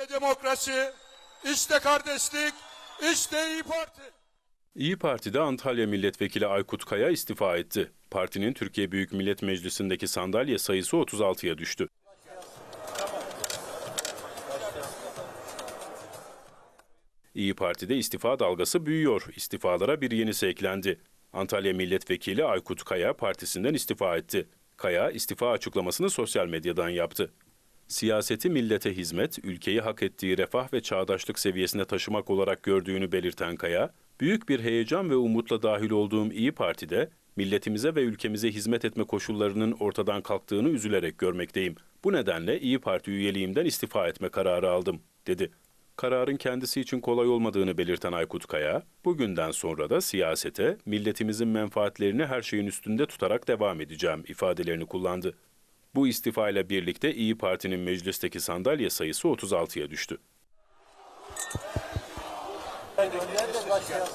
İşte demokrasi, işte kardeşlik, işte İyi Parti. İyi Parti'de Antalya Milletvekili Aykut Kaya istifa etti. Partinin Türkiye Büyük Millet Meclisi'ndeki sandalye sayısı 36'ya düştü. İyi Parti'de istifa dalgası büyüyor. İstifalara bir yenisi eklendi. Antalya Milletvekili Aykut Kaya partisinden istifa etti. Kaya istifa açıklamasını sosyal medyadan yaptı. Siyaseti millete hizmet, ülkeyi hak ettiği refah ve çağdaşlık seviyesine taşımak olarak gördüğünü belirten Kaya, büyük bir heyecan ve umutla dahil olduğum İyi Parti'de milletimize ve ülkemize hizmet etme koşullarının ortadan kalktığını üzülerek görmekteyim. Bu nedenle İyi Parti üyeliğimden istifa etme kararı aldım, dedi. Kararın kendisi için kolay olmadığını belirten Aykut Kaya, bugünden sonra da siyasete, milletimizin menfaatlerini her şeyin üstünde tutarak devam edeceğim ifadelerini kullandı. Bu istifa ile birlikte İyi Parti'nin meclisteki sandalye sayısı 36'ya düştü. Başlayalım.